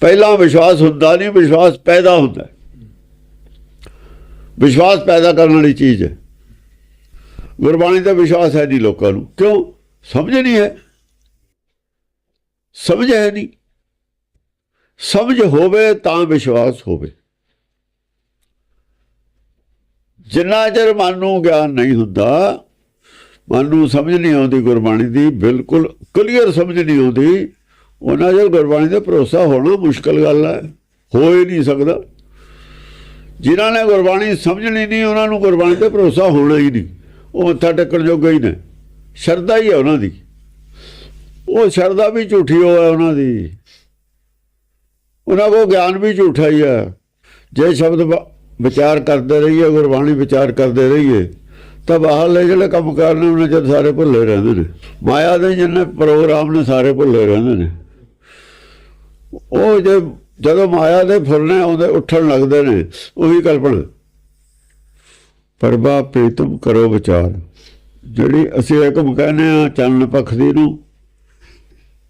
ਪਹਿਲਾਂ ਵਿਸ਼ਵਾਸ ਹੁੰਦਾ ਨਹੀਂ, ਵਿਸ਼ਵਾਸ ਪੈਦਾ ਹੁੰਦਾ ਵਿਸ਼ਵਾਸ ਪੈਦਾ ਕਰਨ ਵਾਲੀ ਚੀਜ਼ ਹੈ। ਗੁਰਬਾਣੀ ਦਾ ਵਿਸ਼ਵਾਸ ਹੈ ਨਹੀਂ ਲੋਕਾਂ ਨੂੰ। ਕਿਉਂ? ਸਮਝ ਨਹੀਂ ਹੈ। ਸਮਝ ਹੈ ਨਹੀਂ। ਸਮਝ ਹੋਵੇ ਤਾਂ ਵਿਸ਼ਵਾਸ ਹੋਵੇ। ਜਿੰਨਾ ਚਿਰ ਮਨ ਨੂੰ ਗਿਆਨ ਨਹੀਂ ਹੁੰਦਾ, ਮਨ ਨੂੰ ਸਮਝ ਨਹੀਂ ਆਉਂਦੀ ਗੁਰਬਾਣੀ ਦੀ, ਬਿਲਕੁਲ ਕਲੀਅਰ ਸਮਝ ਨਹੀਂ ਆਉਂਦੀ ਉਹਨਾਂ ਚਿਰ ਗੁਰਬਾਣੀ ਤੇ ਭਰੋਸਾ ਹੋਣਾ ਮੁਸ਼ਕਲ ਗੱਲ ਹੈ, ਹੋ ਹੀ ਨਹੀਂ ਸਕਦਾ। ਜਿਨ੍ਹਾਂ ਨੇ ਗੁਰਬਾਣੀ ਸਮਝਣੀ ਨਹੀਂ, ਉਹਨਾਂ ਨੂੰ ਗੁਰਬਾਣੀ ਤੇ ਭਰੋਸਾ ਹੋਣਾ ਹੀ ਨਹੀਂ। ਉਹ ਮੱਥਾ ਟੇਕਣ ਜੋਗੇ ਹੀ ਨੇ। ਸ਼ਰਧਾ ਹੀ ਹੈ ਉਹਨਾਂ ਦੀ। ਉਹ ਸ਼ਰਧਾ ਵੀ ਝੂਠੀ ਹੋਇਆ ਉਹਨਾਂ ਦੀ। ਉਹਨਾਂ ਕੋ ਗਿਆਨ ਵੀ ਝੂਠਾ ਹੀ ਹੈ। ਜੇ ਸ਼ਬਦ ਵਿਚਾਰ ਕਰਦੇ ਰਹੀਏ, ਗੁਰਬਾਣੀ ਵਿਚਾਰ ਕਰਦੇ ਰਹੀਏ, ਤਾਂ ਬਾਹਰਲੇ ਜਿਹੜੇ ਕੰਮ ਕਰਨੇ, ਉਹਨਾਂ ਜਦ ਸਾਰੇ ਭੁੱਲੇ ਰਹਿੰਦੇ ਨੇ। ਮਾਇਆ ਦੇ ਜਿੰਨੇ ਪ੍ਰੋਗਰਾਮ ਨੇ, ਸਾਰੇ ਭੁੱਲੇ ਰਹਿੰਦੇ ਨੇ। ਉਹ ਜੇ ਜਦੋਂ ਮਾਇਆ ਦੇ ਫੁਰਨੇ ਆਉਂਦੇ, ਉੱਠਣ ਲੱਗਦੇ ਨੇ, ਉਹੀ ਕਲਪਨਾ। ਪਰਬਾ ਪ੍ਰੀਤਮ ਕਰੋ ਵਿਚਾਰ। ਜਿਹੜੀ ਅਸੀਂ ਏਕਮ ਕਹਿੰਦੇ ਆ ਚੰਨ ਪੱਖ ਦੀ ਨੂੰ,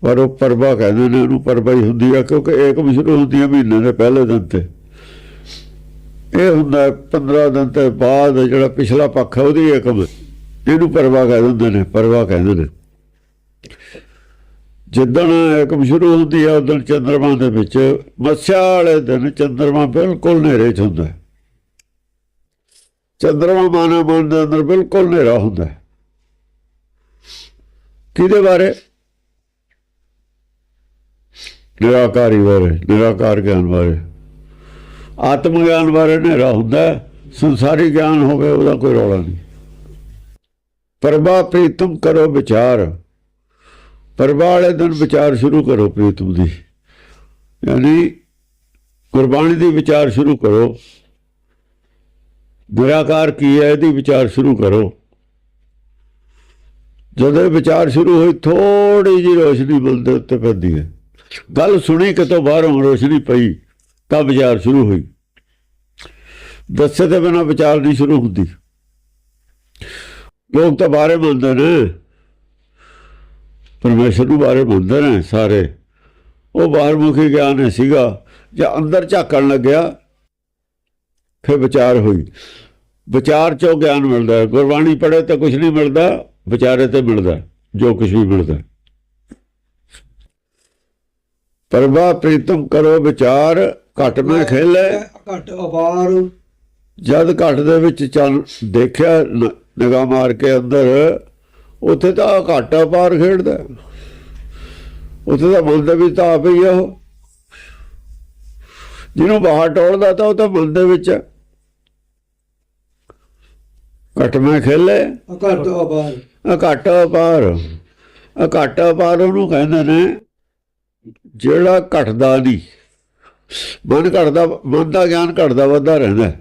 ਪਰ ਉਹ ਪਰਬਾ ਕਹਿੰਦੇ ਨੇ, ਉਹਨੂੰ ਪਰਬਾ ਹੀ ਹੁੰਦੀ ਆ, ਕਿਉਂਕਿ ਏਕਮ ਸ਼ੁਰੂ ਹੁੰਦੀ ਆ ਮਹੀਨੇ ਦੇ ਪਹਿਲੇ ਦਿਨ ਤੇ। ਇਹ ਹੁੰਦਾ ਹੈ 15 ਦਿਨ ਤੇ ਬਾਅਦ ਜਿਹੜਾ ਪਿਛਲਾ ਪੱਖ ਹੈ ਉਹਦੀ ਏਕਮ ਇਹਨੂੰ ਪਰਵਾ ਕਹਿ ਦਿੰਦੇ ਨੇ, ਪਰਵਾ ਕਹਿੰਦੇ ਨੇ। ਜਿੱਦਣ ਏਕਮ ਸ਼ੁਰੂ ਹੁੰਦੀ ਹੈ ਉਦੋਂ ਚੰਦਰਮਾ ਦੇ ਵਿੱਚ ਮੱਸਿਆ ਵਾਲੇ ਦਿਨ ਚੰਦਰਮਾ ਬਿਲਕੁਲ ਹਨੇਰੇ 'ਚ ਹੁੰਦਾ ਹੈ। ਚੰਦਰਮਾ ਮਾਨਵ ਮਨ ਦੇ ਅੰਦਰ ਬਿਲਕੁਲ ਹਨੇਰਾ ਹੁੰਦਾ ਕਿਹਦੇ ਬਾਰੇ? ਨਿਰਾਕਾਰੀ ਬਾਰੇ, ਨਿਰਾਕਾਰ ਗਿਆਨ ਬਾਰੇ। ਆਤਮ ਗਿਆਨ ਬਾਰੇ ਹਨੇਰਾ ਹੁੰਦਾ ਸੰਸਾਰੀ ਗਿਆਨ ਹੋਵੇ, ਉਹਦਾ ਕੋਈ ਰੌਲਾ ਨਹੀਂ। ਪਰਬਾ ਪ੍ਰੀਤਮ ਕਰੋ ਵਿਚਾਰ। ਪਰਬਾ ਵਾਲੇ ਦਿਨ ਵਿਚਾਰ ਸ਼ੁਰੂ ਕਰੋ ਪ੍ਰੀਤਮ ਦੀ। ਯਾਨੀ ਗੁਰਬਾਣੀ ਦੀ ਵਿਚਾਰ ਸ਼ੁਰੂ ਕਰੋ। ਨਿਰਾਕਾਰ ਕੀ ਹੈ ਇਹਦੀ ਵਿਚਾਰ ਸ਼ੁਰੂ ਕਰੋ। ਜਦੋਂ ਵਿਚਾਰ ਸ਼ੁਰੂ ਹੋਈ ਥੋੜੀ ਜੀ ਰੋਸ਼ਨੀ ਮਨ ਦੇ ਉੱਤੇ ਪੈਂਦੀ ਹੈ। ਗੱਲ ਸੁਣੀ ਕਿਤੋਂ ਬਾਹਰੋਂ ਰੋਸ਼ਨੀ ਪਈ ਤਾਂ ਵਿਚਾਰ ਸ਼ੁਰੂ ਹੋਈ। ਦੱਸੇ ਤੇ ਬਿਨਾ ਵਿਚਾਰ ਨਹੀਂ ਸ਼ੁਰੂ ਹੁੰਦੀ। ਲੋਕ ਤਾਂ ਬਾਰੇ ਮੰਨਦੇ ਨੇ। ਪਰਮੇਸ਼ਰ ਨੂੰ ਬਾਰੇ ਮੰਨਦੇ ਨੇ ਸਾਰੇ। ਉਹ ਬਾਹਰਮੁਖੀ ਗਿਆਨ ਹੈ ਸੀਗਾ। ਜਾਂ ਅੰਦਰ ਝਾਕਣ ਲੱਗਿਆ ਫਿਰ ਵਿਚਾਰ ਹੋਈ। ਵਿਚਾਰ ਚੋਂ ਗਿਆਨ ਮਿਲਦਾ ਹੈ। ਗੁਰਬਾਣੀ ਪੜ੍ਹੇ ਤਾਂ ਕੁਝ ਨਹੀਂ ਮਿਲਦਾ ਵਿਚਾਰੇ ਤੇ ਮਿਲਦਾ ਜੋ ਕੁਝ ਵੀ ਮਿਲਦਾ। ਪਰਵਾ ਪ੍ਰੀਤਮ ਕਰੋ ਵਿਚਾਰ ਘਟ ਮੈਂ ਖੇਲੇ। ਘਟ ਅਵਾਰ। ਜਦ ਘਟ ਦੇ ਵਿੱਚ ਚੱਲ ਦੇਖਿਆ ਨਿਗਾਹ ਮਾਰ ਕੇ ਅੰਦਰ ਉੱਥੇ ਤਾਂ ਘਾਟਾ ਪਾਰ ਖੇਡਦਾ। ਉੱਥੇ ਤਾਂ ਮਨ ਦੇ ਵਿੱਚ ਤਾਂ ਆਪੇ ਹੀ ਆ ਉਹ। ਜਿਹਨੂੰ ਬਾਹਰ ਟੋਲਦਾ ਤਾਂ ਉਹ ਤਾਂ ਮਨ ਦੇ ਵਿੱਚ ਹੈ ਘਟ ਮੈਂ ਖੇਲੇ। ਘਟ ਅਵਾਰ ਘਾਟਾ ਪਾਰ। ਘਾਟਾ ਪਾਰ ਉਹਨੂੰ ਕਹਿੰਦੇ ਨੇ ਜਿਹੜਾ ਘਟਦਾ ਨਹੀਂ ਮਨ ਘਟਦਾ ਮਨ ਦਾ ਗਿਆਨ ਘਟਦਾ ਵੱਧਦਾ ਰਹਿੰਦਾ।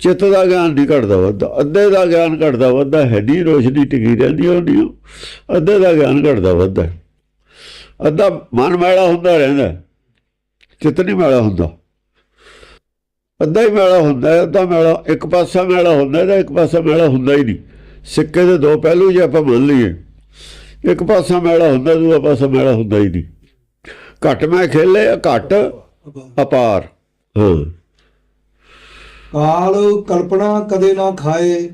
ਚਿੱਤ ਦਾ ਗਿਆਨ ਨਹੀਂ ਘਟਦਾ ਵੱਧਦਾ, ਅੱਧੇ ਦਾ ਗਿਆਨ ਘਟਦਾ ਵੱਧਦਾ ਹੈ ਨਹੀਂ ਰੋਸ਼ਨੀ ਟਿਕੀ ਰਹਿੰਦੀ ਹੁੰਦੀ ਉਹ ਅੱਧੇ ਦਾ ਗਿਆਨ ਘਟਦਾ ਵੱਧਦਾ। ਅੱਧਾ ਮਨ ਮੈਲਾ ਹੁੰਦਾ ਰਹਿੰਦਾ, ਚਿੱਤ ਨਹੀਂ ਮੈਲਾ ਹੁੰਦਾ। ਅੱਧਾ ਹੀ ਮੈਲਾ ਹੁੰਦਾ ਅੱਧਾ ਮੈਲਾ, ਇੱਕ ਪਾਸਾ ਮੈਲਾ ਹੁੰਦਾ ਤਾਂ ਇੱਕ ਪਾਸਾ ਮੈਲਾ ਹੁੰਦਾ ਹੀ ਨਹੀਂ। ਸਿੱਕੇ ਦੇ ਦੋ ਪਹਿਲੂ ਜੇ ਆਪਾਂ ਮੰਨ ਲਈਏ, ਇੱਕ ਪਾਸਾ ਮੈਲਾ ਹੁੰਦਾ ਦੂਆ ਪਾਸਾ ਮੈਲਾ ਹੁੰਦਾ ਹੀ ਨਹੀਂ। ਘਟ ਮੈਂ ਖੇਲੇ, ਘਟ ਅਪਾਰ। ਹਾਂ। ਕਾਲ ਕਲਪਨਾ ਕਦੇ ਨਾ ਖਾਏ,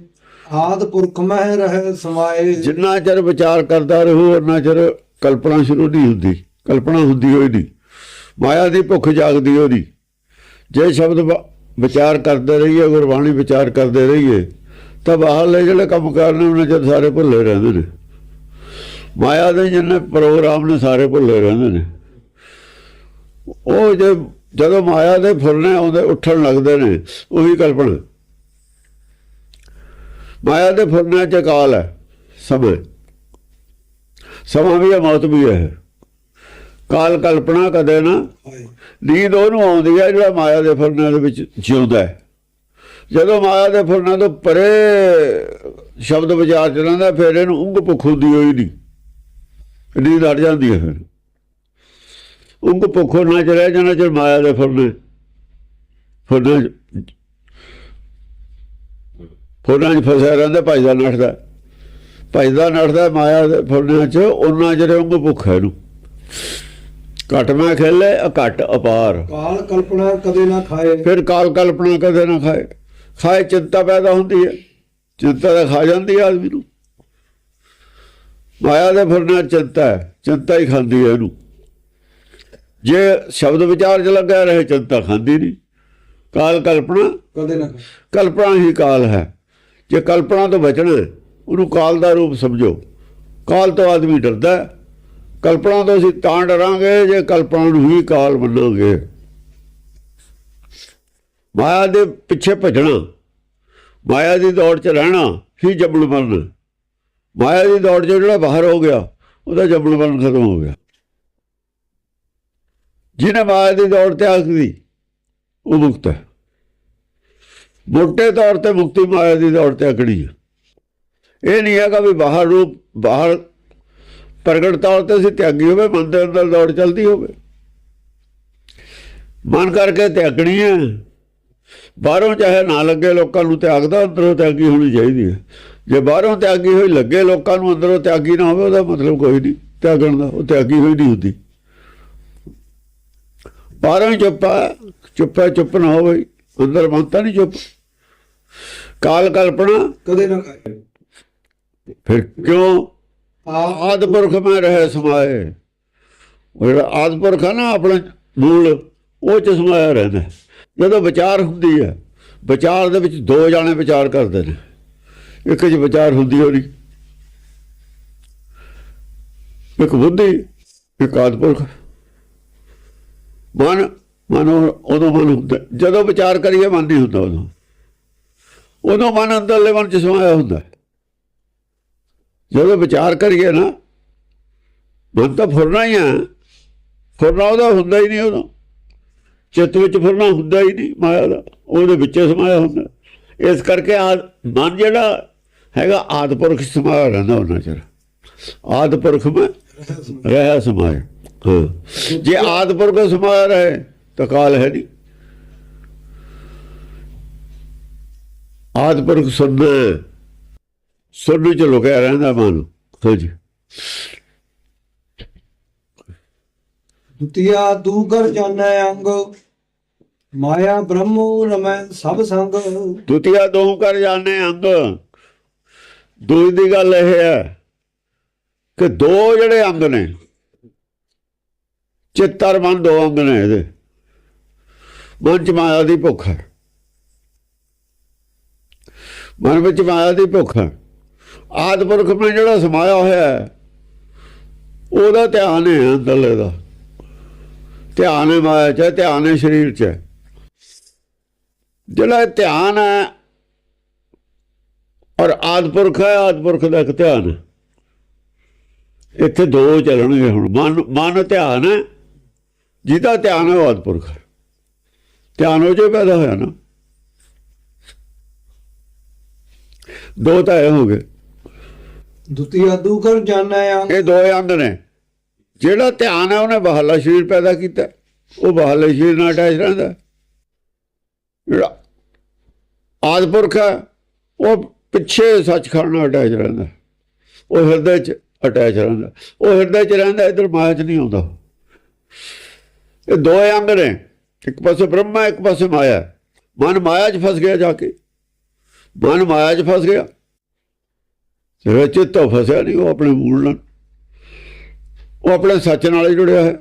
ਆਦ ਪੁਰਖ ਮਹਿ ਰਹਿ ਸਮਾਏ। ਜਿੰਨਾ ਚਿਰ ਵਿਚਾਰ ਕਰਦਾ ਰਹੂ ਉਹਨਾਂ ਚਿਰ ਕਲਪਨਾ ਸ਼ੁਰੂ ਨਹੀਂ ਹੁੰਦੀ, ਕਲਪਨਾ ਹੁੰਦੀ ਹੋਈ ਨਹੀਂ। ਮਾਇਆ ਦੀ ਭੁੱਖ ਜਾਗਦੀ ਉਹਦੀ ਜੇ ਸ਼ਬਦ ਵਿਚਾਰ ਕਰਦੇ ਰਹੀਏ, ਗੁਰਬਾਣੀ ਵਿਚਾਰ ਕਰਦੇ ਰਹੀਏ, ਤਾਂ ਬਾਹਰਲੇ ਜਿਹੜੇ ਕੰਮ ਕਰਨੇ, ਉਹਨਾਂ ਚਿਰ ਸਾਰੇ ਭੁੱਲੇ ਰਹਿੰਦੇ ਨੇ। ਮਾਇਆ ਦੇ ਜਿੰਨੇ ਪ੍ਰੋਗਰਾਮ ਨੇ, ਸਾਰੇ ਭੁੱਲੇ ਰਹਿੰਦੇ ਨੇ। ਉਹ ਜੇ ਜਦੋਂ ਮਾਇਆ ਦੇ ਫੁਰਨੇ ਆਉਂਦੇ ਉੱਠਣ ਲੱਗਦੇ ਨੇ, ਉਹੀ ਕਲਪਨਾ। ਮਾਇਆ ਦੇ ਫੁਰਨਿਆਂ ਚ ਕਾਲ ਹੈ, ਸਮੇਂ ਸਮਾਂ ਵੀ ਹੈ, ਮੌਤ ਵੀ ਹੈ। ਕਾਲ ਕਲਪਨਾ ਕਦੇ ਨਾ, ਨੀਂਦ ਉਹਨੂੰ ਆਉਂਦੀ ਹੈ ਜਿਹੜਾ ਮਾਇਆ ਦੇ ਫੁਰਨਿਆਂ ਦੇ ਵਿੱਚ ਜਿਉਂਦਾ ਹੈ। ਜਦੋਂ ਮਾਇਆ ਦੇ ਫੁਰਨਿਆਂ ਤੋਂ ਪਰੇ ਸ਼ਬਦ ਵਿਚਾਰ ਚਲਾਉਂਦਾ ਫਿਰ ਇਹਨੂੰ ਉਂਗ ਭੁੱਖ ਹੁੰਦੀ ਹੋਈ ਨਹੀਂ। ਨੀਂਦ ਹਟ ਜਾਂਦੀ ਹੈ ਫਿਰ। ਉਂਗ ਭੁੱਖੋ ਨਾ ਚ ਰਹਿ ਜਾਣਾ ਚਿਰ ਮਾਇਆ ਦੇ ਫੁਰਨੇ। ਫੁਰਨੇ ਫੁਰਨਾਂ 'ਚ ਫਸਿਆ ਰਹਿੰਦਾ ਭਜਦਾ ਨੱਠਦਾ। ਭਜਦਾ ਨੱਠਦਾ ਮਾਇਆ ਦੇ ਫੁਰਨਿਆਂ 'ਚ ਉਹਨਾਂ ਜਿਹੜੇ ਉਂਗ ਭੁੱਖ ਹੈ ਇਹਨੂੰ ਘਟ ਮੈਂ ਖੇਲੇ ਘਟ ਅਪਾਰ। ਕਾਲ ਕਲਪਨਾ ਕਦੇ ਨਾ ਖਾਏ। ਫਿਰ ਕਾਲ ਕਲਪਨਾ ਕਦੇ ਨਾ ਖਾਏ। ਖਾਏ ਚਿੰਤਾ ਪੈਦਾ ਹੁੰਦੀ ਹੈ। ਚਿੰਤਾ ਤਾਂ ਖਾ ਜਾਂਦੀ ਆਦਮੀ ਨੂੰ। ਮਾਇਆ ਦੇ ਫਿਰਨਾ ਚਿੰਤਾ ਹੈ। ਚਿੰਤਾ ਹੀ ਖਾਂਦੀ ਹੈ ਇਹਨੂੰ। ਜੇ ਸ਼ਬਦ ਵਿਚਾਰ ਚ ਲੱਗਾ ਰਹੇ ਚਿੰਤਾ ਖਾਂਦੀ ਨਹੀਂ। ਕਾਲ ਕਲਪਨਾ? ਕਦੇ ਨਾ ਕਲਪਨਾ ਹੀ ਕਾਲ ਹੈ। ਜੇ ਕਲਪਨਾ ਤੋਂ ਬਚਣਾ ਉਹਨੂੰ ਕਾਲ ਦਾ ਰੂਪ ਸਮਝੋ। ਕਾਲ ਤੋਂ ਆਦਮੀ ਡਰਦਾ। ਕਲਪਨਾ ਤੋਂ ਅਸੀਂ ਤਾਂ ਡਰਾਂਗੇ ਜੇ ਕਲਪਨਾ ਨੂੰ ਹੀ ਕਾਲ ਮੰਨਾਂਗੇ। ਮਾਇਆ ਦੇ ਪਿੱਛੇ ਭਜਣਾ ਮਾਇਆ ਦੀ ਦੌੜ 'ਚ ਰਹਿਣਾ ਹੀ ਬਣਨਾ ਮਾਇਆ ਦੀ ਦੌੜ 'ਚ ਜਿਹੜਾ ਬਾਹਰ ਹੋ ਗਿਆ ਉਹਦਾ ਜੰਮਣ ਬਣਨ ਖਤਮ ਹੋ ਗਿਆ। ਜਿਹਨੇ ਮਾਇਆ ਦੀ ਦੌੜ ਤਿਆਗ ਦੀ ਉਹ ਮੁਕਤ ਹੈ। ਮੋਟੇ ਤੌਰ ਤੇ ਮੁਕਤੀ ਮਾਇਆ ਦੀ ਦੌੜ ਤੇ ਅਕੜੀ ਹੈ। ਇਹ ਨਹੀਂ ਹੈਗਾ ਵੀ ਬਾਹਰ ਰੂਪ, ਬਾਹਰ ਪ੍ਰਗਟ ਤੌਰ ਤੇ ਅਸੀਂ ਤਿਆਗੀ ਹੋਵੇ, ਮਨ ਦੇ ਅੰਦਰ ਦੌੜ ਚਲਦੀ ਹੋਵੇ। ਮਨ ਕਰਕੇ ਤਿਆਗਣੀ ਹੈ। ਬਾਹਰੋਂ ਚਾਹੇ ਨਾ ਲੱਗੇ ਲੋਕਾਂ ਨੂੰ ਤਿਆਗਦਾ ਅੰਦਰੋਂ ਤਿਆਗੀ ਹੋਣੀ ਚਾਹੀਦੀ ਹੈ। ਜੇ ਬਾਹਰੋਂ ਤਿਆਗੀ ਹੋਈ ਲੱਗੇ ਲੋਕਾਂ ਨੂੰ ਅੰਦਰੋਂ ਤਿਆਗੀ ਨਾ ਹੋਵੇ, ਉਹਦਾ ਮਤਲਬ ਕੋਈ ਨਹੀਂ। ਤਿਆਗਣ ਦਾ, ਉਹ ਤਿਆਗੀ ਹੋਈ ਨਹੀਂ ਹੁੰਦੀ। ਬਾਹਰੋਂ ਚੁੱਪ ਚੁੱਪ ਚੁੱਪ ਨਾ ਹੋਵੇ ਅੰਦਰ ਮਨ ਤਾਂ ਨਹੀਂ ਚੁੱਪ। ਕਾਲ ਕਲਪਨਾ। ਕਦੇ ਨਾ ਫਿਰ ਕਿਉਂ? ਆਪ ਆਦਪੁਰਖ ਮੈਂ ਰਹੇ ਸਮਾਏ। ਉਹ ਜਿਹੜਾ ਆਦਪੁਰਖ ਹੈ ਨਾ ਆਪਣਾ ਮੂਲ ਉਹ ਚ ਸਮਾਇਆ ਰਹਿੰਦਾ। ਜਦੋਂ ਵਿਚਾਰ ਹੁੰਦੀ ਹੈ ਵਿਚਾਰ ਦੇ ਵਿੱਚ ਦੋ ਜਾਣੇ ਵਿਚਾਰ ਕਰਦੇ ਨੇ। ਇੱਕ ਚ ਵਿਚਾਰ ਹੁੰਦੀ ਹੋਣੀ ਇੱਕ ਬੁੱਧੀ ਇੱਕ ਆਦਪੁਰਖ। ਮਨ ਮਨ ਉਦੋਂ ਮਨ ਹੁੰਦਾ। ਜਦੋਂ ਵਿਚਾਰ ਕਰੀਏ ਮਨ ਨਹੀਂ ਹੁੰਦਾ ਉਦੋਂ। ਉਦੋਂ ਮਨ ਅੰਦਰਲੇ ਮਨ ਚ ਸਮਾਇਆ ਹੁੰਦਾ। ਜਦੋਂ ਵਿਚਾਰ ਕਰੀਏ ਨਾ, ਮਨ ਤਾਂ ਫੁਰਨਾ ਹੀ ਆ। ਫੁਰਨਾ ਉਹਦਾ ਹੁੰਦਾ ਹੀ ਨਹੀਂ ਉਦੋਂ। ਚਿੱਤ ਵਿੱਚ ਫੁਰਨਾ ਹੁੰਦਾ ਹੀ ਨਹੀਂ ਮਾਇਆ ਦਾ। ਉਹਦੇ ਵਿੱਚ ਸਮਾਇਆ ਹੁੰਦਾ। ਇਸ ਕਰਕੇ ਆਦ ਮਨ ਜਿਹੜਾ ਹੈਗਾ ਆਦਪੁਰਖ 'ਚ ਸਮਾਇਆ ਰਹਿੰਦਾ ਉਹਨਾਂ ਚਿਰ। ਆਦਪੁਰਖ ਮੈਂ ਰਹਿ ਸਮਾਇਆ। ਹਾਂ। ਜੇ ਆਦਪੁਰਖ ਸਮਾਇਆ ਰਹੇ ਤਾਂ ਕਾਲ ਹੈ ਨਹੀਂ। ਆਦਪੁਰਖ ਸੁਣਨਾ ਸੁਣਨ ਚ ਲੁਕਿਆ ਰਹਿੰਦਾ ਮਨ। ਹਾਂਜੀ ਦੁਤੀਆ ਤੂ ਕਰ ਜਾਣੈ ਅੰਗ ਮਾਇਆ ਬ੍ਰਹਮੁ ਰਮੈ ਸਭ ਸੰਗ। ਦੁਤੀਆ ਦੋ ਕਰ ਜਾਣੇ ਅੰਗ। ਦੂਜੀ ਦੀ ਗੱਲ ਇਹ ਹੈ ਕਿ ਦੋ ਜਿਹੜੇ ਅੰਗ ਨੇ ਚਿੱਤਰ ਮਨ ਦੋ ਅੰਗ ਨੇ ਇਹਦੇ। ਮਨ ਚ ਮਾਇਆ ਦੀ ਭੁੱਖ ਹੈ। ਮਨ ਵਿੱਚ ਮਾਇਆ ਦੀ ਭੁੱਖ ਹੈ। ਆਦਪੁਰਖ ਨੇ ਜਿਹੜਾ ਸਮਾਇਆ ਹੋਇਆ ਹੈ, ਉਹਦਾ ਧਿਆਨ ਹੈ ਅੰਦਰਲੇ ਦਾ। ਧਿਆਨ ਹੈ ਮਾਇਆ ਚ, ਧਿਆਨ ਹੈ ਸਰੀਰ ਚ। ਹੈ। ਜਿਹੜਾ ਧਿਆਨ ਹੈ, ਔਰ ਆਦਪੁਰਖ ਹੈ ਆਦਪੁਰਖ ਦਾ ਇੱਕ ਧਿਆਨ ਇੱਥੇ ਦੋ ਚੱਲਣਗੇ ਹੁਣ। ਮਨ ਮਨ ਧਿਆਨ ਹੈ ਜਿਹਦਾ ਧਿਆਨ ਹੈ ਉਹ ਆਦਪੁਰਖ ਹੈ। ਧਿਆਨ ਹੋ ਜੇ ਪੈਦਾ ਹੋਇਆ ਨਾ। ਦੋ ਤਾਂ ਇਹ ਹੋ ਗਏ। ਦੁਤੀਆ ਤੂ ਕਰ ਜਾਣੈ ਅੰਗ ਇਹ ਦੋ ਅੰਗ ਨੇ। ਜਿਹੜਾ ਧਿਆਨ ਹੈ ਉਹਨੇ ਬਾਹਰਲਾ ਸਰੀਰ ਪੈਦਾ ਕੀਤਾ। ਉਹ ਬਾਹਰਲੇ ਸਰੀਰ ਨਾਲ ਅਟੈਚ ਰਹਿੰਦਾ। ਜਿਹੜਾ ਆਦਪੁਰਖ ਹੈ ਉਹ ਪਿੱਛੇ ਸੱਚਖੰਡ ਨਾਲ ਅਟੈਚ ਰਹਿੰਦਾ। ਉਹ ਹਿਰਦੇ 'ਚ ਅਟੈਚ ਰਹਿੰਦਾ। ਉਹ ਹਿਰਦੇ 'ਚ ਰਹਿੰਦਾ ਇਧਰ ਮਾਇਆ 'ਚ ਨਹੀਂ ਆਉਂਦਾ। ਇਹ ਦੋ ਅੰਗ ਨੇ ਇੱਕ ਪਾਸੇ ਬ੍ਰਹਮਾ ਇੱਕ ਪਾਸੇ ਮਾਇਆ। ਮਨ ਮਾਇਆ 'ਚ ਫਸ ਗਿਆ ਜਾ ਕੇ। ਮਨ ਮਾਇਆ 'ਚ ਫਸ ਗਿਆ। ਤੇ ਚਿੱਤ ਫਸਿਆ ਨਹੀਂ ਉਹ ਆਪਣੇ ਮੂਲ ਨਾਲ। ਉਹ ਆਪਣੇ ਸੱਚ ਨਾਲ ਜੁੜਿਆ ਹੈ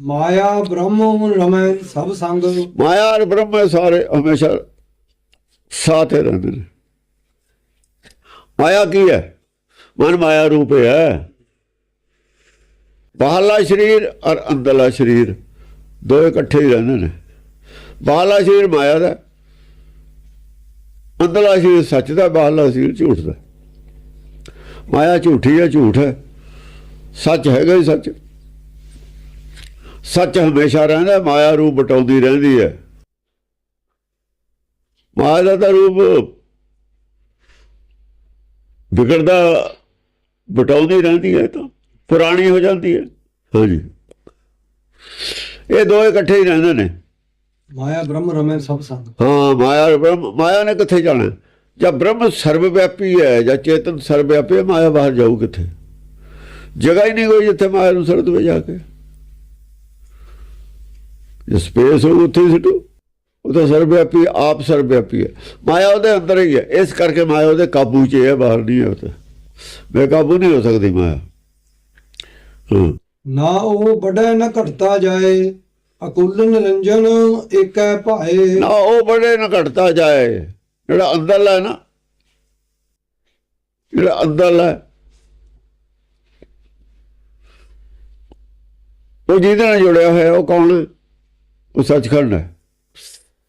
ਮਾਇਆ ਬ੍ਰਹਮੁ ਰਮੈ ਸਭ ਸੰਗ। ਮਾਇਆ ਔਰ ਬ੍ਰਹਮ ਸਾਰੇ ਹਮੇਸ਼ਾ ਸਾਥ ਰਹਿੰਦੇ ਨੇ। ਮਾਇਆ ਕੀ ਹੈ? ਮਨ ਮਾਇਆ ਰੂਪ ਹੈ। ਬਾਹਰਲਾ ਸਰੀਰ ਔਰ ਅੰਦਰਲਾ ਸਰੀਰ। ਦੋ ਇਕੱਠੇ ਹੀ ਰਹਿੰਦੇ ਨੇ। ਬਾਹਰਲਾ ਸਰੀਰ ਮਾਇਆ ਦਾ, ਅੰਦਰਲਾ ਸਰੀਰ ਸੱਚ ਦਾ, ਬਾਹਰਲਾ ਸਰੀਰ ਝੂਠ ਦਾ। ਮਾਇਆ ਝੂਠੀ ਹੈ, ਝੂਠ ਹੈ। ਸੱਚ ਹੈਗਾ ਹੀ ਸੱਚ। ਸੱਚ ਹਮੇਸ਼ਾ ਰਹਿੰਦਾ, ਮਾਇਆ ਰੂਪ ਬਟਾਉਂਦੀ ਰਹਿੰਦੀ ਹੈ। ਮਾਇਆ ਦਾ ਤਾਂ ਰੂਪ ਵਿਗੜਦਾ, ਬਟਾਉਂਦੀ ਰਹਿੰਦੀ ਹੈ ਤਾਂ, ਪੁਰਾਣੀ ਹੋ ਜਾਂਦੀ ਹੈ। ਹਾਂਜੀ। ਇਹ ਦੋ ਇਕੱਠੇ ਹੀ ਰਹਿੰਦੇ ਨੇ। ਮਾਇਆ ਬ੍ਰਹਮ ਰਮੈ ਸਭ ਸੰਗ। ਹਾਂ ਮਾਇਆ ਬ੍ਰਹਮ ਮਾਇਆ ਨੇ ਕਿੱਥੇ ਜਾਣਾ? ਜਦ ਬ੍ਰਹਮ ਸਰਵ ਵਿਆਪੀ ਹੈ ਜਾਂ ਚੇਤਨ ਸਰਵ ਵਿਆਪੀ ਹੈ ਮਾਇਆ ਬਾਹਰ ਜਾਊ ਕਿੱਥੇ? ਜਗ੍ਹਾ ਹੀ ਨਹੀਂ ਕੋਈ ਜਿੱਥੇ ਮਾਇਆ ਨੂੰ ਸੜ ਦਵੇ ਜਾ ਕੇ। ਜੇ ਸਪੇਸ ਹੋ ਉੱਥੇ ਹੀ ਸਿੱਟੋ। ਉਹ ਤਾਂ ਸਰਵਿਆਪੀ ਆਪ ਸਰਵਿਆਪੀ ਹੈ। ਮਾਇਆ ਉਹਦੇ ਅੰਦਰ ਹੀ ਹੈ। ਇਸ ਕਰਕੇ ਮਾਇਆ ਉਹਦੇ ਕਾਬੂ 'ਚ ਹੈ ਬਾਹਰ ਨਹੀਂ ਹੈ ਉਹ ਤਾਂ। ਬੇਕਾਬੂ ਨਹੀਂ ਹੋ ਸਕਦੀ ਮਾਇਆ। ਹਾਂ। ਨਾ ਉਹ ਵੱਡਾ ਨਾ ਘਟਦਾ ਜਾਏ, ਅਕੁਲ ਨਿਰੰਜਨ ਏਕੈ ਭਾਏ। ਨਾ ਉਹ ਬੜੇ ਨਾ ਘਟਦਾ ਜਾਏ, ਜਿਹੜਾ ਅੰਦਰਲਾ ਹੈ ਨਾ, ਜਿਹੜਾ ਅੰਦਰਲਾ ਉਹ ਜਿਹਦੇ ਨਾਲ ਜੁੜਿਆ ਹੋਇਆ, ਉਹ ਕੌਣ ਹੈ? ਉਹ ਸੱਚਖੰਡ ਹੈ।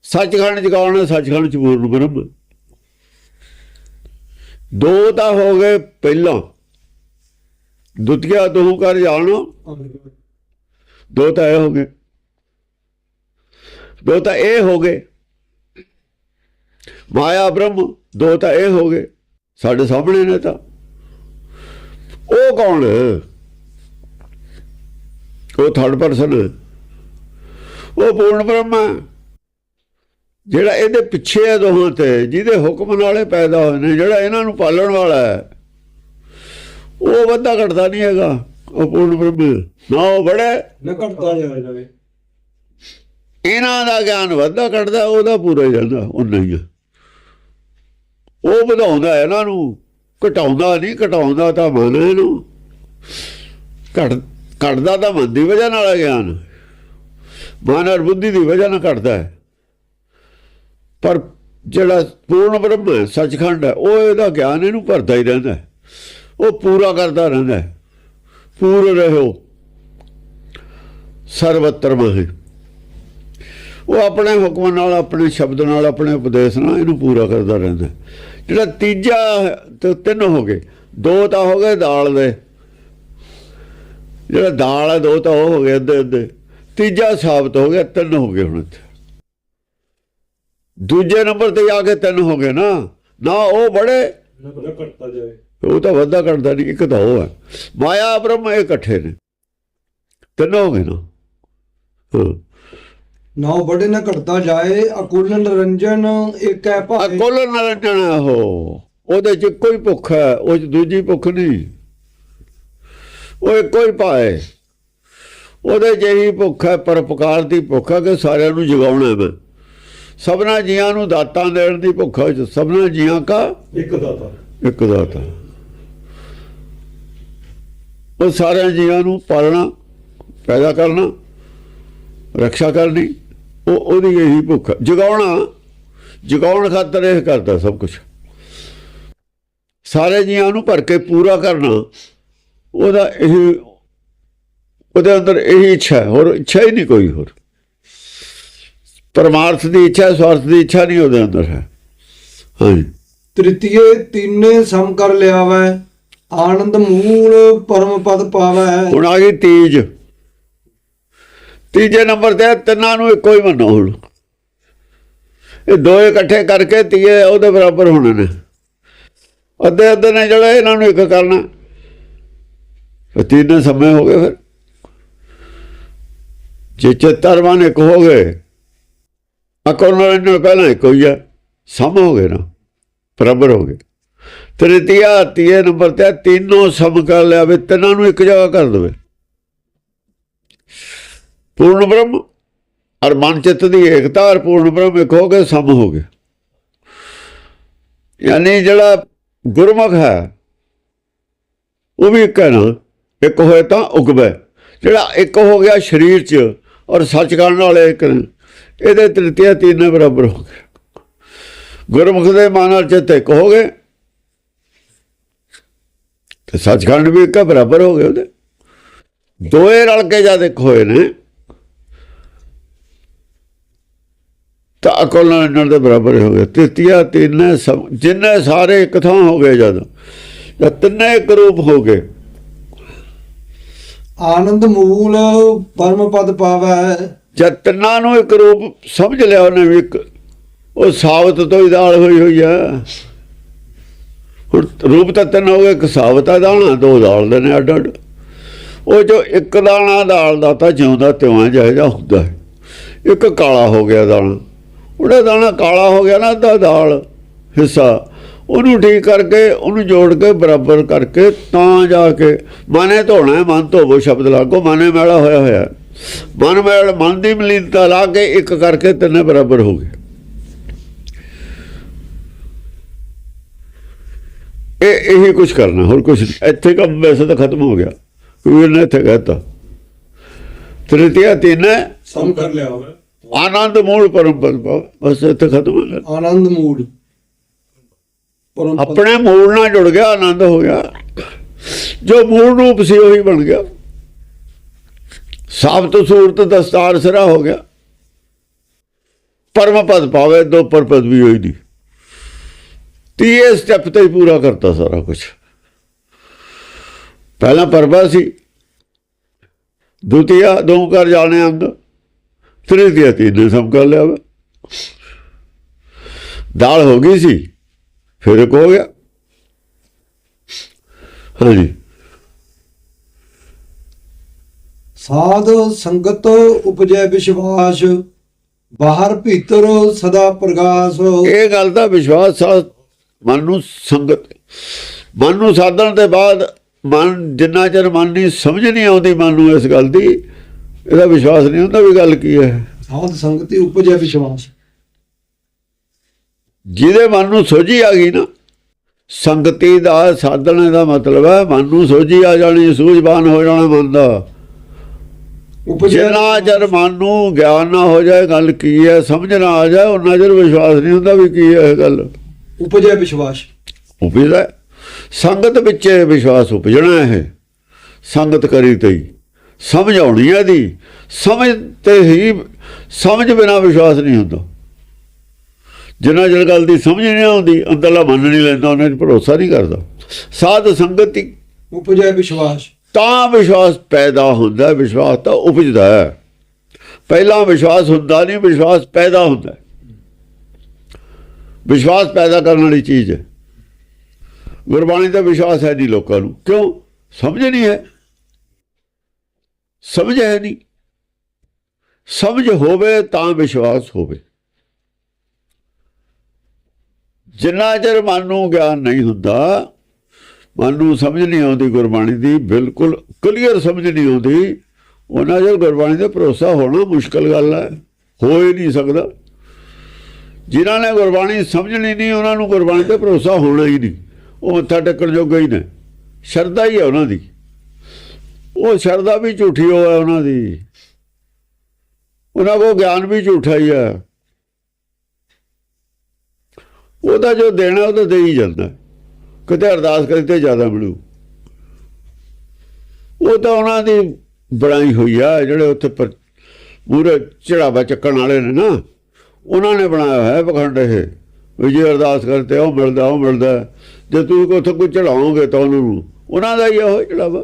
ਸੱਚਖੰਡ ਚ ਕੌਣ ਹੈ? ਸੱਚਖੰਡ ਚ ਪੂਰਨ ਬ੍ਰਹਮ। ਦੋ ਤਾਂ ਹੋ ਗਏ ਪਹਿਲਾਂ। ਦੁਤੀਆ ਤੂੰ ਕਰ ਜਾਣੋ। ਦੋ ਤਾਂ ਇਹ ਹੋ ਗਏ। ਦੋ ਤਾਂ ਇਹ ਹੋ ਗਏ। ਮਾਇਆ ਬ੍ਰਹਮ, ਦੋ ਤਾਂ ਇਹ ਹੋ ਗਏ। ਸਾਡੇ ਸਾਹਮਣੇ ਨੇ ਤਾਂ। ਉਹ ਕੌਣ? ਉਹ ਥਰਡ ਪਰਸਨ ਉਹ ਪੂਰਨ ਬ੍ਰਹਮ ਹੈ। ਜਿਹੜਾ ਇਹਦੇ ਪਿੱਛੇ ਹੈ ਦੋਹਾਂ ਤੇ, ਜਿਹਦੇ ਹੁਕਮ ਨਾਲੇ ਪੈਦਾ ਹੋਏ ਨੇ, ਜਿਹੜਾ ਇਹਨਾਂ ਨੂੰ ਪਾਲਣ ਵਾਲਾ ਹੈ। ਉਹ ਵੱਧਾ ਘਟਦਾ ਨਹੀਂ ਹੈਗਾ। ਉਹ ਪੂਰਨ ਬ੍ਰਹਮ। ਨਾ ਉਹ ਬੜਾ। ਨਾ ਘਟਦਾ ਜਾਏ ਇਹਨਾਂ ਦਾ। ਗਿਆਨ ਵੱਧਦਾ ਘਟਦਾ ਉਹਦਾ ਪੂਰਾ ਹੀ ਰਹਿੰਦਾ ਉਹ ਨਹੀਂ ਹੈ ਉਹ ਵਧਾਉਂਦਾ ਇਹਨਾਂ ਨੂੰ। ਘਟਾਉਂਦਾ ਨਹੀਂ ਘਟਾਉਂਦਾ ਤਾਂ ਮਨ ਇਹਨੂੰ। ਘਟ ਘਟਦਾ ਤਾਂ ਮਨ ਦੀ ਵਜ੍ਹਾ ਨਾਲ ਹੈ ਗਿਆਨ। ਮਨ ਔਰ ਬੁੱਧੀ ਦੀ ਵਜ੍ਹਾ ਨਾਲ ਘਟਦਾ ਹੈ। ਪਰ ਜਿਹੜਾ ਪੂਰਨ ਬ੍ਰਹਮ ਸੱਚਖੰਡ ਹੈ ਉਹ ਇਹਦਾ ਗਿਆਨ ਇਹਨੂੰ ਭਰਦਾ ਹੀ ਰਹਿੰਦਾ ਹੈ। ਉਹ ਪੂਰਾ ਕਰਦਾ ਰਹਿੰਦਾ ਹੈ। ਪੂਰ ਰਹੋ। ਸਰਵਤਰ ਮਹਿ। ਉਹ ਆਪਣੇ ਹੁਕਮ ਨਾਲ, ਆਪਣੇ ਸ਼ਬਦ ਨਾਲ, ਆਪਣੇ ਉਪਦੇਸ਼ ਨਾਲ ਇਹਨੂੰ ਪੂਰਾ ਕਰਦਾ ਰਹਿੰਦਾ ਜਿਹੜਾ ਤੀਜਾ ਤੇ ਤਿੰਨ ਹੋ ਗਏ। ਦੋ ਤਾਂ ਹੋ ਗਏ ਦਾਲ ਦੇ। ਜਿਹੜਾ ਦਾਲ ਹੈ, ਦੋ ਤਾਂ ਉਹ ਹੋ ਗਏ ਅੱਧੇ ਅੱਧੇ। ਤੀਜਾ ਸਾਬਤ ਹੋ ਗਿਆ, ਤਿੰਨ ਹੋ ਗਏ ਹੁਣ ਇੱਥੇ। ਦੂਜੇ ਨੰਬਰ ਤੇ ਆ ਕੇ ਤਿੰਨ ਹੋ ਗਏ ਨਾ। ਨਾ ਉਹ ਬੜੇ। ਨਾ ਘਟਦਾ ਜਾਏ। ਉਹ ਤਾਂ ਵੱਧਾ ਘਟਦਾ ਨਹੀਂ ਇੱਕ ਤਾਂ ਉਹ ਹੈ। ਮਾਇਆ ਬ੍ਰਹਮ ਇਹ ਇਕੱਠੇ ਨੇ। ਤਿੰਨ ਹੋ ਗਏ ਨਾ। ਹਾਂ। ਨਾ ਵੱਡੇ ਨਾ ਘਟਦਾ ਜਾਏ ਅਕੁਲ ਨਿਰੰਜਨ ਏਕੈ ਆ ਭਾਏ ਕੁੱਲ ਨਰੰਜਨ ਹੈ ਉਹ ਉਹਦੇ ਚ ਕੋਈ ਭੁੱਖ ਹੈ ਉਹ ਚ ਦੂਜੀ ਭੁੱਖ ਨਹੀਂ। ਉਹ ਇੱਕੋ ਹੀ ਪਾਏ ਉਹਦੇ ਜਿਹੀ ਭੁੱਖ ਹੈ ਪਰਪਕਾਰ ਦੀ ਭੁੱਖ ਹੈ ਕਿ ਸਾਰਿਆਂ ਨੂੰ ਜਗਾਉਣਾ ਹੈ ਮੈਂ। ਸਭਨਾ ਜੀਆਂ ਨੂੰ ਦਾਤਾਂ ਦੇਣ ਦੀ ਭੁੱਖ ਹੈ। ਸਭਨਾ ਜੀਆਂ ਕਾ ਇੱਕ ਦਾਤਾ। ਇੱਕ ਦਾਤਾ। ਉਹ ਸਾਰਿਆਂ ਜੀਆਂ ਨੂੰ ਪਾਲਣਾ, ਪੈਦਾ ਕਰਨਾ, ਰੱਖਿਆ ਕਰਨੀ, ਉਹ ਉਹਦੀ ਇਹੀ ਭੁੱਖ ਜਗਾਉਣਾ, ਜਗਾਉਣ ਖਾਤਰ ਇਹ ਕਰਦਾ ਸਭ ਕੁਝ ਸਾਰੇ ਜੀਆਂ ਨੂੰ ਭਰ ਕੇ ਪੂਰਾ ਕਰਨਾ, ਉਹਦਾ ਇਹ, ਉਹਦੇ ਅੰਦਰ ਇਹੀ ਇੱਛਾ ਹੈ, ਹੋਰ ਇੱਛਾ ਹੀ ਨਹੀਂ ਕੋਈ ਹੋਰ। ਪਰਮਾਰਥ ਦੀ ਇੱਛਾ, ਸਵਾਰਥ ਦੀ ਇੱਛਾ ਨਹੀਂ ਉਹਦੇ ਅੰਦਰ ਹੈ। ਹਾਂਜੀ। ਤ੍ਰਿਤੀਏ ਤਿੰਨੇ ਸਮ ਕਰ ਲਿਆ ਲਿਆਵੈ ਆਨੰਦ ਮੂਲ ਪਰਮ ਪਦ ਪਾਵੈ। ਹੁਣ ਆ ਗਈ ਤੀਜ। ਤੀਜੇ ਨੰਬਰ ਤੇ ਤਿੰਨਾਂ ਨੂੰ ਇੱਕੋ ਹੀ ਮੰਨੋ ਹੁਣ। ਇਹ ਦੋਏ ਇਕੱਠੇ ਕਰਕੇ ਤੀਏ ਉਹਦੇ ਬਰਾਬਰ ਹੋਣੇ ਨੇ। ਅੱਧੇ ਅੱਧੇ ਨੇ ਜਿਹੜਾ ਇਹਨਾਂ ਨੂੰ ਇੱਕ ਕਰਨਾ। ਫਿਰ ਤਿੰਨੇ ਸਮੇਂ ਹੋ ਗਏ ਫਿਰ। ਜੇ ਚਤਰਵਾਨ ਇੱਕ ਹੋ ਗਏ ਅਕਲ ਨਾਲ ਪਹਿਲਾਂ ਇੱਕ ਹੋਈ ਆ, ਸਮ ਹੋ ਗਏ ਨਾ, ਬਰਾਬਰ ਹੋ ਗਏ। ਤ੍ਰਿਤੀਆ ਤੀਏ ਨੰਬਰ ਤੇ ਤਿੰਨੋਂ ਸਮ ਕਰ ਲਿਆ ਵੀ ਤਿੰਨਾਂ ਨੂੰ ਇੱਕ ਜਗ੍ਹਾ ਕਰ ਦੇਵੇ। ਪੂਰਨ ਬ੍ਰਹਮ ਔਰ ਮਨ ਚਿੱਤ ਦੀ ਏਕਤਾ ਔਰ ਪੂਰਨ ਬ੍ਰਹਮ ਇੱਕ ਹੋ ਗਏ, ਸਮ ਹੋ ਗਏ। ਯਾਨੀ ਜਿਹੜਾ ਗੁਰਮੁਖ ਹੈ, ਉਹ ਵੀ ਇੱਕ ਹੈ ਨਾ, ਇੱਕ ਹੋਏ ਤਾਂ ਉਗਵੇ। ਜਿਹੜਾ ਇੱਕ ਹੋ ਗਿਆ ਸਰੀਰ 'ਚ ਔਰ ਸੱਚ ਕਰਨ ਵਾਲੇ ਇੱਕ ਨੇ, ਇਹਦੇ ਤ੍ਰਿਤੀਆ ਤਿੰਨ ਬਰਾਬਰ ਹੋ ਗਏ। ਗੁਰਮੁਖ ਦੇ ਮਨ ਔਰ ਚਿੱਤ ਇੱਕ ਹੋ ਗਏ ਤੇ ਸੱਚਖੰਡ ਵੀ ਇੱਕ ਬਰਾਬਰ ਹੋ ਗਏ ਉਹਦੇ। ਦੋਏ ਰਲ ਕੇ ਜਦ ਇੱਕ ਹੋਏ ਨੇ ਤਾਂ ਅਕਲ ਨਾਲ ਇਹਨਾਂ ਦੇ ਬਰਾਬਰ ਹੋ ਗਏ। ਤ੍ਰਿਤੀਆ ਤਿੰਨੇ ਜਿੰਨੇ ਸਾਰੇ ਇੱਕ ਥਾਂ ਹੋ ਗਏ ਜਦ ਜਦ ਤਿੰਨੇ ਇੱਕ ਰੂਪ ਹੋ ਗਏ। ਆਨੰਦ ਮੂਲ ਪਰਮ ਪਦ ਪਾਵੈ। ਜਦ ਤਿੰਨਾਂ ਨੂੰ ਇੱਕ ਰੂਪ ਸਮਝ ਲਿਆ ਉਹਨੇ ਵੀ ਇੱਕ ਉਹ ਸਾਬਤ ਤੋਂ ਹੀ ਦਾਲ ਹੋਈ ਹੋਈ ਆ। ਹੁਣ ਰੂਪ ਤਾਂ ਤਿੰਨ ਹੋ ਗਏ, ਇੱਕ ਸਾਬਤ ਆ ਦਾਣਾ, ਦੋ ਦਾਲ ਦੇ ਨੇ ਅੱਡ ਅੱਡ। ਉਹ ਜੋ ਇੱਕ ਦਾਣਾ ਦਾਲ ਦਾ ਤਾਂ ਜਿਉਂਦਾ ਤਿਉਂ ਜਿਹਾ ਹੁੰਦਾ ਹੈ। ਇੱਕ ਕਾਲਾ ਹੋ ਗਿਆ ਦਾਣਾ। ਉਹਦਾ ਦਾਣਾ ਕਾਲਾ ਹੋ ਗਿਆ ਨਾ, ਅੱਧਾ ਦਾਲ ਹਿੱਸਾ। ਉਹਨੂੰ ਠੀਕ ਕਰਕੇ, ਉਹਨੂੰ ਜੋੜ ਕੇ, ਬਰਾਬਰ ਕਰਕੇ ਤਾਂ ਜਾ ਕੇ, ਮਨੇ ਧੋਣਾ ਮਨ ਧੋਵੋ ਸ਼ਬਦ ਲਾਗੋ, ਮਨੇ ਮੈਲਾ ਹੋਇਆ ਹੋਇਆ ਮਨ ਮੇਲ, ਮਨ ਦੀ ਮਲੀਨਤਾ ਲਾ ਕੇ ਇੱਕ ਕਰਕੇ ਤਿੰਨੇ ਬਰਾਬਰ ਹੋ ਗਏ। ਇਹ ਇਹੀ ਕੁਝ ਕਰਨਾ ਹੋਰ ਕੁਝ ਇੱਥੇ ਕੰਮ ਵੈਸੇ ਤਾਂ ਖਤਮ ਹੋ ਗਿਆ। ਕੋਈ ਨੇ ਇੱਥੇ ਕਹਤਾ। ਤ੍ਰਿਤੀਆ ਤਿੰਨ ਸਮ ਕਰ ਲਿਆ ਹੋਵੇ। ਆਨੰਦ ਮੂਲ ਪਰਮ ਪਦ ਪਾਓ। ਬਸ ਇੱਥੇ ਖਤਮ ਹੋ ਗਿਆ। ਆਨੰਦ ਪਦ- ਆਪਣੇ ਮੂਲ ਨਾਲ ਜੁੜ ਗਿਆ ਆਨੰਦ ਹੋ ਗਿਆ। ਜੋ ਮੂਲ ਰੂਪ ਸੀ ਉਹੀ ਬਣ ਗਿਆ। ਸਾਬਤ ਸੂਰਤ ਦਸਤਾਰ ਸਿਰਾ ਹੋ ਗਿਆ। ਪਰਮ ਪਦ ਪਾਵੇ ਦੋ ਪਰ ਪਦ ਵੀ ਹੋਈ ਨਹੀਂ ਤੀਏ ਸਟੈਪ ਤੇ ਹੀ ਪੂਰਾ ਕਰਤਾ ਸਾਰਾ ਕੁਝ ਪਹਿਲਾ ਪਰਬਾ ਸੀ ਦੂਤੀਆ ਦੋ ਕਰ ਜਾਣੇ ਅੰਗ ਤ੍ਰਿਤੀਆ ਤੀਨੇ ਸਮ ਕਰ ਲਿਆ ਵਾ। ਦਾਲ ਹੋ ਗਈ ਸੀ ਫਿਰ ਹੋ ਗਿਆ। ਹਾਂਜੀ। ਸਾਧ ਸੰਗਤ ਉਪਜੈ ਵਿਸ਼ਵਾਸ ਬਾਹਰ ਭੀਤਰ ਸਦਾ ਪ੍ਰਗਾਸ। ਇਹ ਗੱਲ ਦਾ ਵਿਸ਼ਵਾਸ ਆ ਮਨ ਨੂੰ ਸੰਗਤ ਮਨ ਨੂੰ ਸਾਧਣ ਦੇ ਬਾਅਦ ਮਨ ਜਿੰਨਾ ਚਿਰ ਮਨ ਦੀ ਸਮਝ ਨਹੀਂ ਆਉਂਦੀ ਮਨ ਨੂੰ ਇਸ ਗੱਲ ਦੀ ਇਹਦਾ ਵਿਸ਼ਵਾਸ ਨਹੀਂ ਹੁੰਦਾ ਵੀ ਗੱਲ ਕੀ ਹੈ। ਸਾਧ ਸੰਗਤੀ ਉਪਜੈ ਵਿਸ਼ਵਾਸ। ਜਿਹਦੇ ਮਨ ਨੂੰ ਸੋਝੀ ਆ ਗਈ ਨਾ ਸੰਗਤੀ ਦਾ ਸਾਧਣ ਦਾ ਮਤਲਬ ਹੈ ਮਨ ਨੂੰ ਸੋਝੀ ਆ ਜਾਣੀ ਸੂਝਵਾਨ ਹੋ ਜਾਣਾ ਮਨ ਦਾ। ਜਿੰਨਾ ਚਿਰ ਮਨ ਨੂੰ ਗਿਆਨ ਨਾ ਹੋ ਜਾਏ ਗੱਲ ਕੀ ਹੈ ਸਮਝ ਨਾ ਆ ਜਾਏ ਉਹਨਾਂ ਚਿਰ ਵਿਸ਼ਵਾਸ ਨਹੀਂ ਹੁੰਦਾ ਵੀ ਕੀ ਹੈ ਇਹ ਗੱਲ। ਉਪਜੈ ਵਿਸ਼ਵਾਸ। ਉਪਜਦਾ। ਸੰਗਤ ਵਿੱਚ ਇਹ ਵਿਸ਼ਵਾਸ ਉਪਜਣਾ ਹੈ ਸੰਗਤ ਕਰੀ ਤੇ ਹੀ। ਸਮਝ ਆਉਣੀ ਹੈ ਦੀ ਸਮਝ ਤੇ ਹੀ ਸਮਝ ਬਿਨਾ ਵਿਸ਼ਵਾਸ ਨਹੀਂ ਹੁੰਦਾ। ਜਿੰਨਾ ਚਿਰ ਗੱਲ ਦੀ ਸਮਝ ਨਹੀਂ ਆਉਂਦੀ ਅੰਦਰਲਾ ਮੰਨ ਨਹੀਂ ਲੈਂਦਾ ਉਹਨਾਂ 'ਚ ਭਰੋਸਾ ਨਹੀਂ ਕਰਦਾ। ਸਾਧ ਸੰਗਤ ਹੀ ਉਪਜੈ ਵਿਸ਼ਵਾਸ। ਤਾਂ ਵਿਸ਼ਵਾਸ ਪੈਦਾ ਹੁੰਦਾ ਵਿਸ਼ਵਾਸ ਤਾਂ ਉਪਜਦਾ ਹੈ। ਪਹਿਲਾਂ ਵਿਸ਼ਵਾਸ ਹੁੰਦਾ ਨਹੀਂ ਵਿਸ਼ਵਾਸ ਪੈਦਾ ਹੁੰਦਾ। ਵਿਸ਼ਵਾਸ ਪੈਦਾ ਕਰਨ ਵਾਲੀ ਚੀਜ਼ ਹੈ। ਗੁਰਬਾਣੀ ਦਾ ਵਿਸ਼ਵਾਸ ਹੈ ਨਹੀਂ ਲੋਕਾਂ ਨੂੰ। ਕਿਉਂ? ਸਮਝ ਨਹੀਂ ਹੈ। ਸਮਝ ਹੈ ਨਹੀਂ। ਸਮਝ ਹੋਵੇ ਤਾਂ ਵਿਸ਼ਵਾਸ ਹੋਵੇ। ਜਿੰਨਾ ਚਿਰ ਮਨ ਨੂੰ ਗਿਆਨ ਨਹੀਂ ਹੁੰਦਾ, ਮਨ ਨੂੰ ਸਮਝ ਨਹੀਂ ਆਉਂਦੀ ਗੁਰਬਾਣੀ ਦੀ, ਬਿਲਕੁਲ ਕਲੀਅਰ ਸਮਝ ਨਹੀਂ ਆਉਂਦੀ, ਉਹਨਾਂ ਚਿਰ ਗੁਰਬਾਣੀ ਦਾ ਭਰੋਸਾ ਹੋਣਾ ਮੁਸ਼ਕਲ ਗੱਲ ਹੈ। ਹੋ ਹੀ ਨਹੀਂ ਸਕਦਾ। ਜਿਨ੍ਹਾਂ ਨੇ ਗੁਰਬਾਣੀ ਸਮਝਣੀ ਨਹੀਂ, ਉਹਨਾਂ ਨੂੰ ਗੁਰਬਾਣੀ ਤੇ ਭਰੋਸਾ ਹੋਣਾ ਹੀ ਨਹੀਂ। ਉਹ ਮੱਥਾ ਟੇਕਣ ਜੋਗਾ ਹੀ ਨੇ। ਸ਼ਰਧਾ ਹੀ ਹੈ ਉਹਨਾਂ ਦੀ। ਉਹ ਸ਼ਰਧਾ ਵੀ ਝੂਠੀ ਹੋਇਆ ਉਹਨਾਂ ਦੀ। ਉਹਨਾਂ ਕੋ ਗਿਆਨ ਵੀ ਝੂਠਾ ਹੀ ਹੈ। ਉਹਦਾ ਜੋ ਦੇਣਾ ਉਹ ਤਾਂ ਦੇ ਹੀ ਜਾਂਦਾ। ਕਿਤੇ ਅਰਦਾਸ ਕਰੀ ਤੇ ਜ਼ਿਆਦਾ ਮਿਲੂ। ਉਹ ਤਾਂ ਉਹਨਾਂ ਦੀ ਬਣਾਈ ਹੋਈ ਆ, ਜਿਹੜੇ ਉੱਥੇ ਪਰ ਮੂਰੇ ਚੜਾਵਾ ਚੱਕਣ ਵਾਲੇ ਨੇ ਨਾ। ਉਹਨਾਂ ਨੇ ਬਣਾਇਆ ਹੋਇਆ ਪਖੰਡ ਇਹ, ਵੀ ਜੇ ਅਰਦਾਸ ਕਰਤੇ ਉਹ ਮਿਲਦਾ ਉਹ ਮਿਲਦਾ ਜੇ ਤੁਸੀਂ ਕੋ ਉੱਥੇ ਕੋਈ ਚੜਾਓਗੇ ਤਾਂ ਉਹਨੂੰ ਉਹਨਾਂ ਦਾ ਹੀ ਆ ਉਹ ਚੜਾਵਾ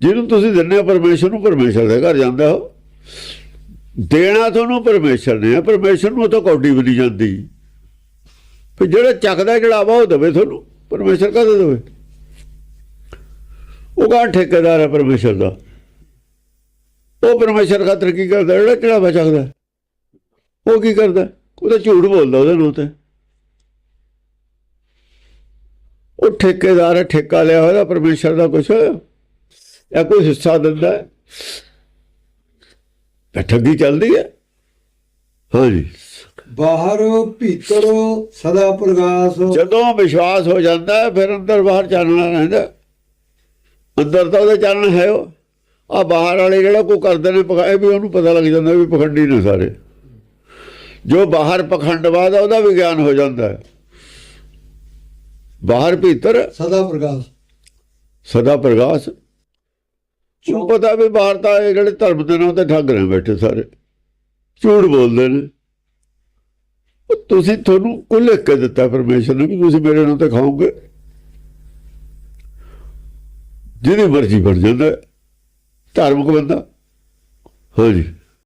ਜਿਹਨੂੰ ਤੁਸੀਂ ਦਿੰਦੇ ਹੋ ਪਰਮੇਸ਼ਰ ਨੂੰ, ਪਰਮੇਸ਼ਰ ਦੇ ਘਰ ਜਾਂਦਾ ਹੋ ਦੇਣਾ ਤੁਹਾਨੂੰ ਪਰਮੇਸ਼ਰ ਨੇ ਆ ਪਰਮੇਸ਼ਰ ਨੂੰ ਤਾਂ ਕੌਡੀ ਵੀ ਨਹੀਂ ਜਾਂਦੀ। ਫਿਰ ਜਿਹੜਾ ਚੱਕਦਾ ਚੜਾਵਾ ਉਹ ਦੇਵੇ ਤੁਹਾਨੂੰ, ਪਰਮੇਸ਼ਰ ਕਦੇ ਦੇਵੇ? ਉਹ ਕਾ ਠੇਕੇਦਾਰ ਹੈ ਪਰਮੇਸ਼ਰ ਦਾ? ਉਹ ਪਰਮੇਸ਼ਰ ਖਾਤਰ ਕੀ ਕਰਦਾ, ਜਿਹੜਾ ਚੜਾਵਾ ਚੱਕਦਾ? ਉਹ ਕੀ ਕਰਦਾ? ਉਹ ਤਾਂ ਝੂਠ ਬੋਲਦਾ ਉਹਦੇ ਨੂੰ ਤੇ। ਉਹ ਠੇਕੇਦਾਰ ਹੈ ਠੇਕਾ ਲਿਆ ਹੋਇਆ ਪਰਮੇਸ਼ਰ ਦਾ ਕੁਛ ਇਹ ਕੋਈ ਹਿੱਸਾ ਦਿੰਦਾ ਇਹ ਠੱਗੀ ਚੱਲਦੀ ਹੈ। ਹਾਂਜੀ। ਬਾਹਰ ਭੀਤਰ ਸਦਾ ਪ੍ਰਗਾਸ ਜਦੋਂ ਵਿਸ਼ਵਾਸ ਹੋ ਜਾਂਦਾ ਹੈ, ਫਿਰ ਅੰਦਰ ਬਾਹਰ ਚਾਨਣਾ ਰਹਿੰਦਾ। ਅੰਦਰ ਤਾਂ ਉਹਦੇ ਚਾਨਣ ਹੈ ਉਹ। ਆ ਬਾਹਰ ਵਾਲੇ ਜਿਹੜਾ ਕੋ ਕਰਦੇ ਨੇ ਪਖਾ- ਇਹ ਵੀ ਉਹਨੂੰ ਪਤਾ ਲੱਗ ਜਾਂਦਾ ਵੀ ਪਖੰਡੀ ਨੇ ਸਾਰੇ। ਜੋ ਬਾਹਰ ਪਖੰਡਵਾਦ ਆ ਉਹਦਾ ਵੀ ਗਿਆਨ ਹੋ ਜਾਂਦਾ ਹੈ। ਬਾਹਰ ਭੀਤਰ ਸਦਾ ਪ੍ਰਗਾਸ। ਸਦਾ ਪ੍ਰਗਾਸ। ਉਹ ਪਤਾ ਵੀ ਬਾਹਰ ਤਾਂ ਇਹ ਜਿਹੜੇ ਧਰਮ ਦੇ ਨਾਂ ਤੇ ਠੱਗ ਰਹੇ ਬੈਠੇ ਸਾਰੇ। ਝੂਠ ਬੋਲਦੇ ਨੇ। ਉਹ ਤੁਸੀਂ ਤੁਹਾਨੂੰ ਕੋਈ ਲਿਖ ਕੇ ਦਿੱਤਾ ਪਰਮੇਸ਼ਰ ਨੇ ਵੀ ਤੁਸੀਂ ਮੇਰੇ ਨਾਂ ਤੇ ਖਾਓਗੇ। ਜਿਹਦੀ ਮਰਜ਼ੀ ਬਣ ਜਾਂਦਾ। ਧਾਰਮਿਕ ਬੰਦਾ। ਹਾਂਜੀ।